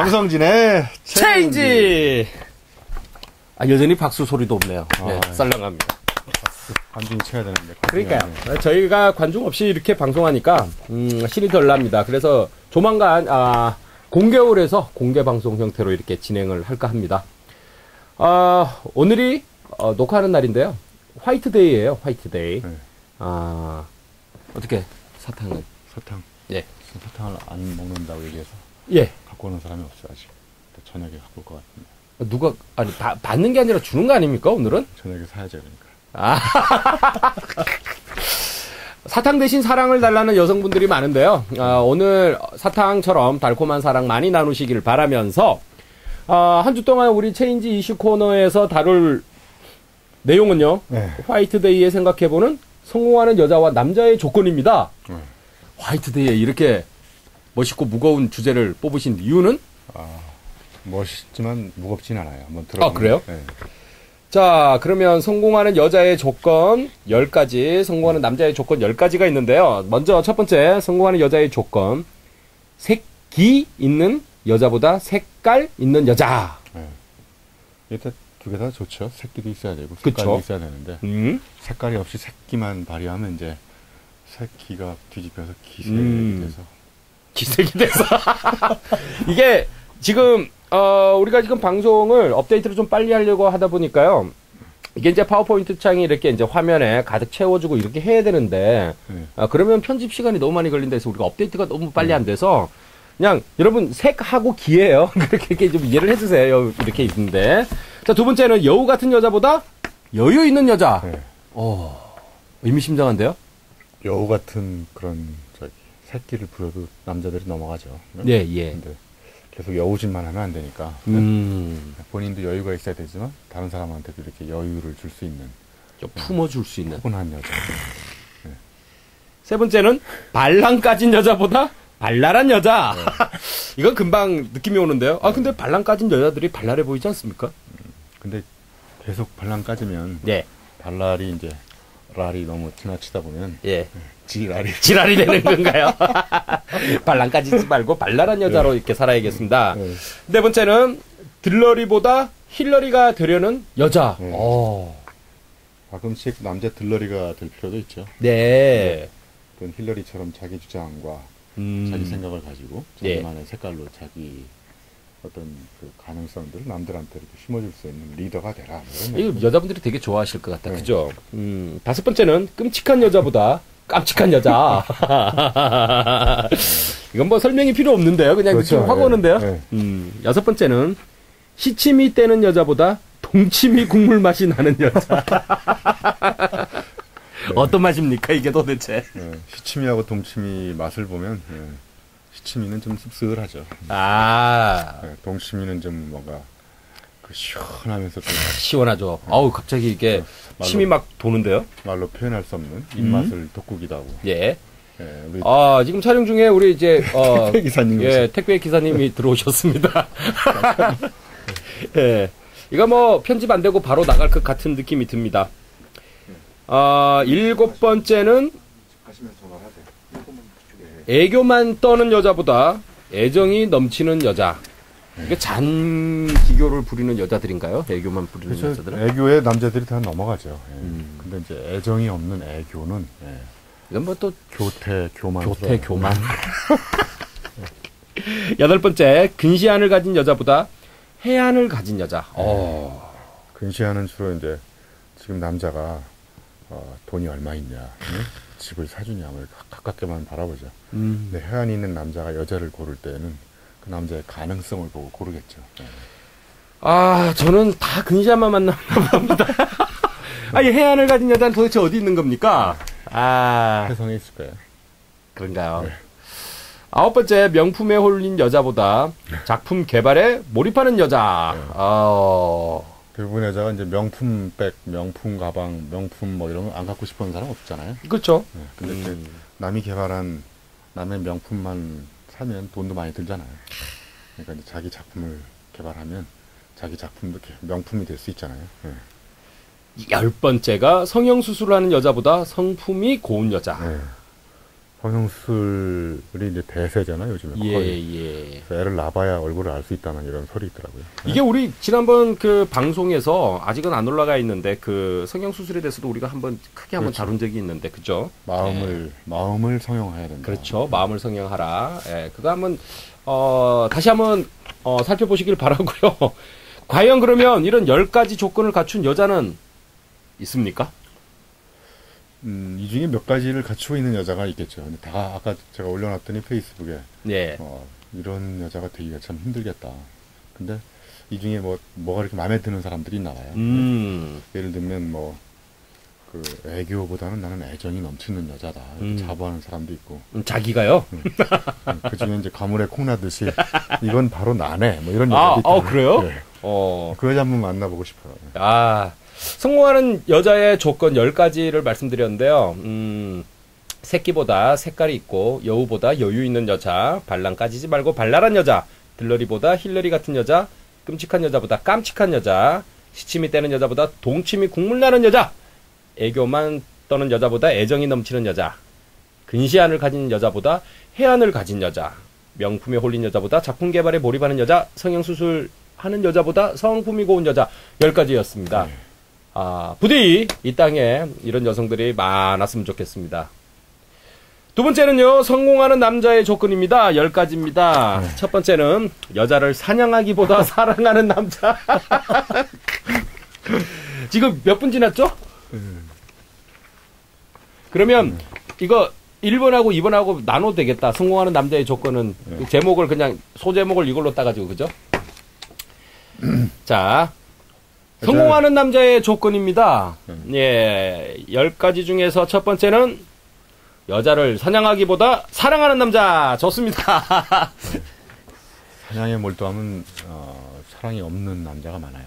황성진의 체인지. 아 여전히 박수 소리도 없네요. 아, 네, 예. 썰렁합니다. 관중 쳐야 되는데. 그러니까요. 저희가 관중 없이 이렇게 방송하니까 음, 신이 덜 납니다. 그래서 조만간 아, 공개홀에서 공개 방송 형태로 이렇게 진행을 할까 합니다. 아, 오늘이 어, 녹화하는 날인데요. 화이트데이예요. 화이트데이. 네. 아, 어떻게 사탕은? 사탕. 예. 사탕을 안 먹는다고 얘기해서 예. 갖고 오는 사람이 없어요 아직. 저녁에 갖고 올 것 같은데. 누가 아니 바- 받는 게 아니라 주는 거 아닙니까 오늘은? 저녁에 사야죠 그러니까. 아. 사탕 대신 사랑을 달라는 여성분들이 많은데요. 아, 오늘 사탕처럼 달콤한 사랑 많이 나누시길 바라면서 아, 한주 동안 우리 체인지 이슈 코너에서 다룰 내용은요. 네. 화이트데이에 생각해보는 성공하는 여자와 남자의 조건입니다. 네. 화이트데이에 이렇게 멋있고 무거운 주제를 뽑으신 이유는 멋있지만 무겁진 않아요. 한번 들어. 아, 그래요? 네. 자, 그러면 성공하는 여자의 조건 10가지, 성공하는 남자의 조건 10가지가 있는데요. 먼저 첫 번째, 성공하는 여자의 조건. 색기 있는 여자보다 색깔 있는 여자. 네. 일단 두 개 다 좋죠. 새끼도 있어야 되고 그쵸. 색깔도 있어야 되는데 음. 색깔이 없이 새끼만 발휘하면 이제 새끼가 뒤집혀서 기색이 음. 돼서 기색이 돼서. 이게 지금, 어, 우리가 지금 방송을 업데이트를 좀 빨리 하려고 하다 보니까요. 이게 이제 파워포인트 창이 이렇게 이제 화면에 가득 채워주고 이렇게 해야 되는데, 네. 아, 그러면 편집 시간이 너무 많이 걸린다 해서 우리가 업데이트가 너무 빨리 안 돼서 그냥 여러분 색하고 기예요. 그렇게 이렇게 좀 이해를 해주세요. 이렇게 있는데 자 두 번째는 여우 같은 여자보다 여유 있는 여자. 네. 어 의미심장한데요. 여우 같은 그런 새끼를 부려도 남자들이 넘어가죠. 예 예. 근데 계속 여우짓만 하면 안 되니까 음. 본인도 여유가 있어야 되지만 다른 사람한테도 이렇게 여유를 줄 수 있는 좀 품어줄 수 있는. 포근한 여자. 세 번째는 발랑 까진 여자보다 발랄한 여자. 이건 금방 느낌이 오는데요. 아 근데 발랑 까진 여자들이 발랄해 보이지 않습니까? 근데 계속 발랑 까지면 예 발랄이 이제 랄이 너무 지나치다 보면 예. 지랄이 지랄이 되는 건가요? 발랑 까지 지 말고 발랄한 여자로 이렇게 살아야겠습니다. 네. 네 번째는 들러리보다 힐러리가 되려는 여자. 네. 어. 가끔씩 남자 들러리가 될 필요도 있죠. 네. 그건 힐러리처럼 자기 주장과 음. 자기 생각을 가지고 예. 자기만의 색깔로 자기 어떤 그 가능성들을 남들한테 이렇게 심어줄 수 있는 리더가 되라. 이거. 여자분들이 되게 좋아하실 것 같다. 네. 그죠? 음. 다섯 번째는 끔찍한 여자보다 깜찍한 여자. 이건 뭐 설명이 필요 없는데요. 그냥 그렇죠. 느낌 확 예. 오는데요. 예. 음. 여섯 번째는 시침이 떼는 여자보다 동치미 국물 맛이 나는 여자. 어떤 맛입니까 이게 도대체? 예, 시치미하고 동치미 맛을 보면 예, 시치미는 좀 씁쓸하죠. 아 예, 동치미는 좀 뭔가 그 시원하면서 좀 시원하죠. 아우 갑자기 이게 말로- 침이 막 도는데요. 말로 표현할 수 없는 음. 입맛을 돋구기도 하고. 예. 예, 아 지금 촬영 중에 우리 이제 어, 택배 기사님 예 택배 기사님이 들어오셨습니다. 예. 이거 뭐 편집 안 되고 바로 나갈 것 같은 느낌이 듭니다. 아 일곱 번째는. 애교만 떠는 여자보다 애정이 넘치는 여자. 이게 잔 기교를 부리는 여자들인가요? 애교만 부리는 그렇죠. 여자들은? 애교에 남자들이 다 넘어가죠. 예. 음. 근데 이제 애정이 없는 애교는 예, 이건 뭐또 교태 교만. 교태 교만. 여덟 번째 근시안을 가진 여자보다 해안을 가진 여자. 어. 근시하는 주로 이제 지금 남자가 어, 돈이 얼마 있냐, 응? 집을 사주냐, 뭐 가깝게만 바라보죠. 음. 근데 해안이 있는 남자가 여자를 고를 때는 그 남자의 가능성을 보고 고르겠죠. 예. 아 저는 다 근시안만 만나나 봅니다. 아니 해안을 가진 여자는 도대체 어디 있는 겁니까? 아 세상에 있을 거예요. 그런가요? 아홉 번째 명품에 홀린 여자보다 작품 개발에 몰입하는 여자. 어. 대부분 여자가 이제 명품 백, 명품 가방, 명품 뭐 이런 거 안 갖고 싶어 하는 사람 없잖아요. 그렇죠. 예. 근데 음. 그 남이 개발한 남의 명품만 사면 돈도 많이 들잖아요. 그러니까 자기 작품을 개발하면 자기 작품도 명품이 될 수 있잖아요. 예. 열 번째가 성형 수술을 하는 여자보다 성품이 고운 여자. 예. 성형수술이 이제 대세잖아요, 요즘에. 예, 거의. 예. 그래서 애를 낳아봐야 얼굴을 알 수 있다는 이런 소리 있더라고요. 이게 우리 지난번 그 방송에서 아직은 안 올라가 있는데 그 성형 수술에 대해서도 우리가 한번 크게 한번 그렇죠. 다룬 적이 있는데 그죠? 마음을, 마음을 성형해야 된다. 그렇죠. 마음을 성형하라. 예, 그거 한번 어 다시 한번 어 살펴보시길 바라고요. 과연 그러면 이런 열 가지 조건을 갖춘 여자는 있습니까? 음, 이 중에 몇 가지를 갖추고 있는 여자가 있겠죠. 근데 다 아까 제가 올려놨더니 페이스북에 예. 어, 이런 여자가 되기가 참 힘들겠다. 근데 이 중에 뭐 뭐가 이렇게 마음에 드는 사람들이 있나 봐요. 음. 예를 들면 뭐 그 애교보다는 나는 애정이 넘치는 여자다. 음. 자부하는 사람도 있고 음, 자기가요? 그 중에 이제 가물에 콩나듯이 이건 바로 나네. 뭐 이런 아, 여자도 어, 있잖아요. 그래요? 네. 어. 그 여자 한번 만나보고 싶어요. 아, 성공하는 여자의 조건 10가지를 말씀드렸는데요. 음, 새끼보다 색깔이 있고 여우보다 여유 있는 여자, 발랑 까지지 말고 발랄한 여자, 들러리보다 힐러리 같은 여자, 끔찍한 여자보다 깜찍한 여자, 시침이 떼는 여자보다 동침이 국물 나는 여자, 애교만 떠는 여자보다 애정이 넘치는 여자, 근시안을 가진 여자보다 해안을 가진 여자, 명품에 홀린 여자보다 작품 개발에 몰입하는 여자, 성형수술 하는 여자보다 성품이 고운 여자, 10가지였습니다. 네. 아, 부디 이 땅에 이런 여성들이 많았으면 좋겠습니다. 두 번째는요, 성공하는 남자의 조건입니다. 10가지입니다. 네. 첫 번째는 여자를 사냥하기보다 사랑하는 남자. 지금 몇 분 지났죠? 그러면 이거 1번하고 2번하고 나눠도 되겠다. 성공하는 남자의 조건은 네. 제목을 그냥 소제목을 이걸로 따가지고 그죠? 자, 성공하는 남자의 조건입니다. 예, 10가지 중에서 첫 번째는 여자를 사냥하기보다 사랑하는 남자. 좋습니다. 사냥에 몰두하면 어, 사랑이 없는 남자가 많아요.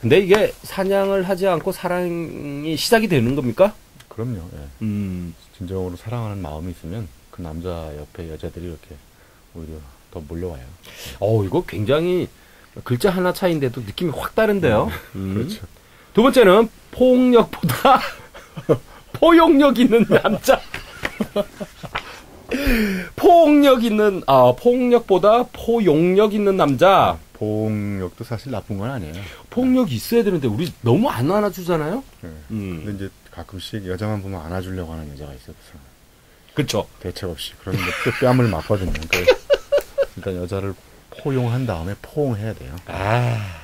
근데 이게 사냥을 하지 않고 사랑이 시작이 되는 겁니까? 그럼요. 예. 음, 진정으로 사랑하는 마음이 있으면 그 남자 옆에 여자들이 이렇게 오히려 더 몰려와요. 어, 이거 굉장히 글자 하나 차이인데도 느낌이 확 다른데요. 음. 그렇죠. 두 번째는 폭력보다 포용력 있는 남자. 폭력 있는 아 폭력보다 포용력 있는 남자. 폭력도 사실 나쁜 건 아니에요. 폭력 이 있어야 되는데 우리 너무 안 안아주잖아요. 예. 음, 근데 이제 가끔씩 여자만 보면 안아주려고 하는 여자가 있어요. 그렇죠. 대책 없이. 그런데 또 뺨을 맞거든요. 그러니까 일단 여자를 포용한 다음에 포옹해야 돼요. 아,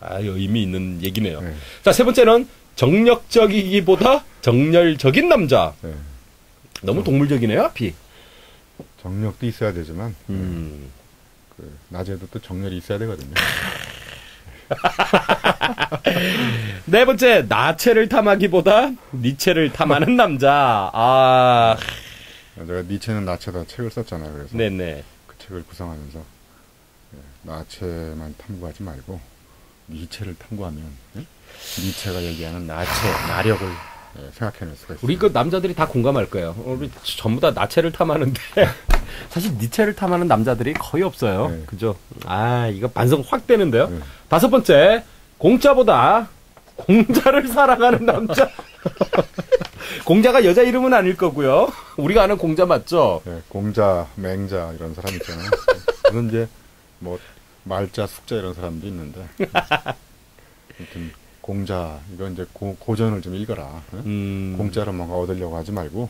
아 의미 있는 얘기네요. 네. 자세 번째는 정력적이기보다 정열적인 남자. 네. 너무 동물적이네요, 앞이. 정력도 있어야 되지만 음. 그 낮에도 또 정열이 있어야 되거든요. 네 번째, 나체를 탐하기보다 니체를 탐하는 남자. 아, 제가 니체는 나체다 책을 썼잖아요. 그래서 네네. 그 책을 구성하면서 예, 나체만 탐구하지 말고 니체를 탐구하면 예? 니체가 얘기하는 나체, 나력을 예, 생각해낼 수가 있어요. 우리 그 남자들이 다 공감할 거예요. 우리 전부 다 나체를 탐하는데, 사실 니체를 탐하는 남자들이 거의 없어요. 네. 그죠? 아, 이거 반성 확 되는데요. 네. 다섯 번째, 공짜보다 공자를 사랑하는 남자. 공자가 여자 이름은 아닐 거고요. 우리가 아는 공자 맞죠? 예, 공자, 맹자 이런 사람 있잖아요. 저는 이제 뭐 말자, 숙자 이런 사람도 있는데 아무튼 공자 이건 이제 고, 고전을 좀 읽어라. 예? 음, 공짜로 뭔가 얻으려고 하지 말고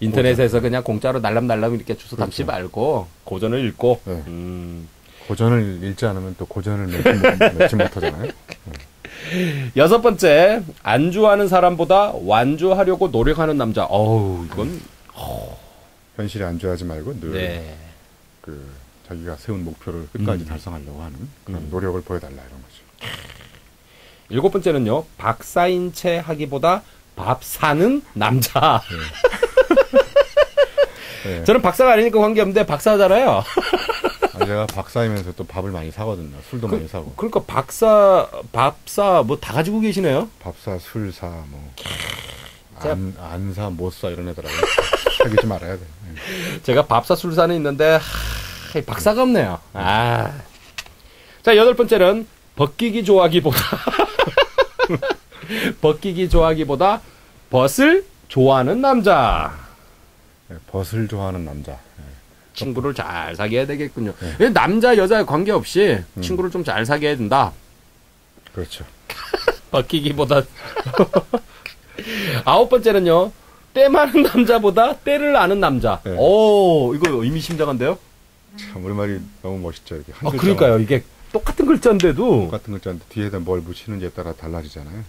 인터넷에서 그냥 공짜로 날람날람 이렇게 담지 그렇죠. 말고 고전을 읽고. 네. 음. 고전을 읽지 않으면 또 고전을 맺지, 못- 못하잖아요. 여섯 번째, 안주하는 사람보다 완주하려고 노력하는 남자. 어우, 이건, 현실에 안주하지 말고 늘 네. 그 자기가 세운 목표를 끝까지 음. 달성하려고 하는 그런 음. 노력을 보여달라 이런 거죠. 일곱 번째는요, 박 사인 채 하기보다 밥 사는 남자. 예. 저는 박사가 아니니까 관계없는데 박사잖아요. 아, 제가 박사이면서 또 밥을 많이 사거든요. 술도 많이 사고. 그러니까 박사, 밥사 뭐 다 가지고 계시네요. 밥사, 술사, 뭐 안, 안사, 못사 이런 애들하고 사귀지 말아야 돼. 예. 제가 밥사 술사는 있는데 하, 박사가 없네요. 아. 자 여덟 번째는 벗기기 좋아하기보다 벗기기 좋아하기보다 벗을 좋아하는 남자. 예, 벗을 좋아하는 남자. 예. 친구를 잘 사귀어야 되겠군요. 예, 남자 여자 관계없이 음. 친구를 좀 잘 사귀어야 된다. 그렇죠. 바뀌기보다 아홉 번째는요. 때 많은 남자보다 때를 아는 남자. 네. 오, 이거 의미심장한데요? 참 우리말이 너무 멋있죠. 이렇게 한 아, 글자가 그러니까요. 이게 똑같은 글자인데도 똑같은 글자인데 뒤에다 뭘 붙이는지에 따라 달라지잖아요.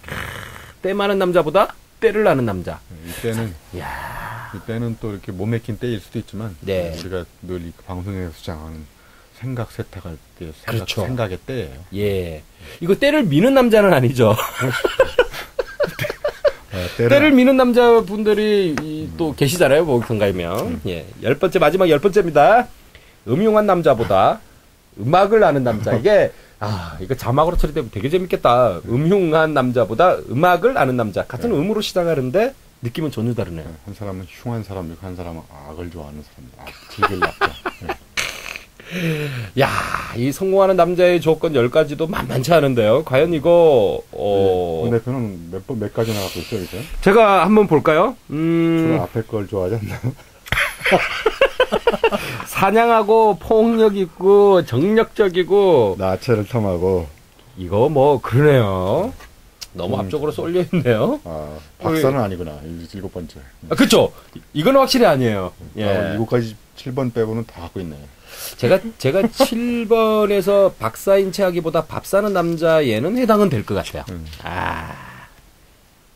때 많은 남자보다 때를 아는 남자. 예, 이때는 이야. 이때는 또 이렇게 못 맥힌 때일 수도 있지만 네. 우리가 늘이 방송에서 주장하는 생각 세탁할 때 생각, 그렇죠. 생각의 때예요. 예. 이거 때를 미는 남자는 아니죠. 예, 때를 미는 남자분들이 이, 또 계시잖아요. 목욕탕가면. 예. 열 번째, 마지막 열 번째입니다. 음흉한 남자보다 음악을 아는 남자. 이게, 아, 이거 자막으로 처리되면 되게 재밌겠다. 음흉한 남자보다 음악을 아는 남자. 같은 음으로 시작하는데 느낌은 전혀 다르네요. 예, 한 사람은 흉한 사람이고 한 사람은 악을 좋아하는 사람. 악, 즐길 남자. 예. 야, 이 성공하는 남자의 조건 10가지도 만만치 않은데요. 과연 이거, 어, 문 대표는 몇 번, 몇 가지 나가고 있어요, 이제? 제가 한번 볼까요? 주로 음, 앞에 걸 좋아하지 않나요? 사냥하고 폭력 있고 정력적이고 나체를 탐하고, 이거 뭐 그러네요. 너무 음. 앞쪽으로 쏠려 있네요. 아, 박사는 아니구나. 일- 일곱 번째. 아, 그쵸? 이거는 확실히 아니에요. 예. 아, 이거까지 7번 빼고는 다 갖고 있네. 제가 제가 7번에서 박사인 체하기보다 밥 사는 남자 얘는 해당은 될 것 같아요. 음. 아.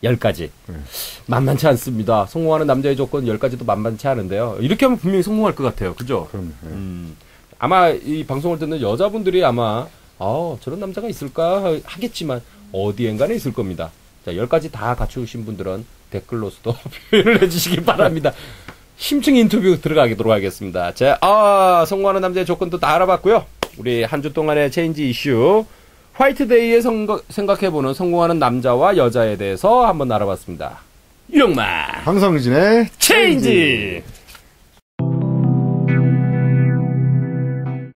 10가지. 음. 만만치 않습니다. 성공하는 남자의 조건 10가지도 만만치 않은데요. 이렇게 하면 분명히 성공할 것 같아요. 그죠? 그럼, 예. 음, 아마 이 방송을 듣는 여자분들이 아마 아 저런 남자가 있을까 하- 하겠지만 어디엔가는 있을 겁니다. 자, 열 가지 다 갖추신 분들은 댓글로서도 표현을 해주시기 바랍니다. 심층 인터뷰 들어가도록 하겠습니다. 자, 아, 성공하는 남자의 조건도 다 알아봤고요. 우리 한 주 동안의 체인지 이슈, 화이트데이에 생각해보는 성공하는 남자와 여자에 대해서 한번 알아봤습니다. 유영만 황성진의 체인지.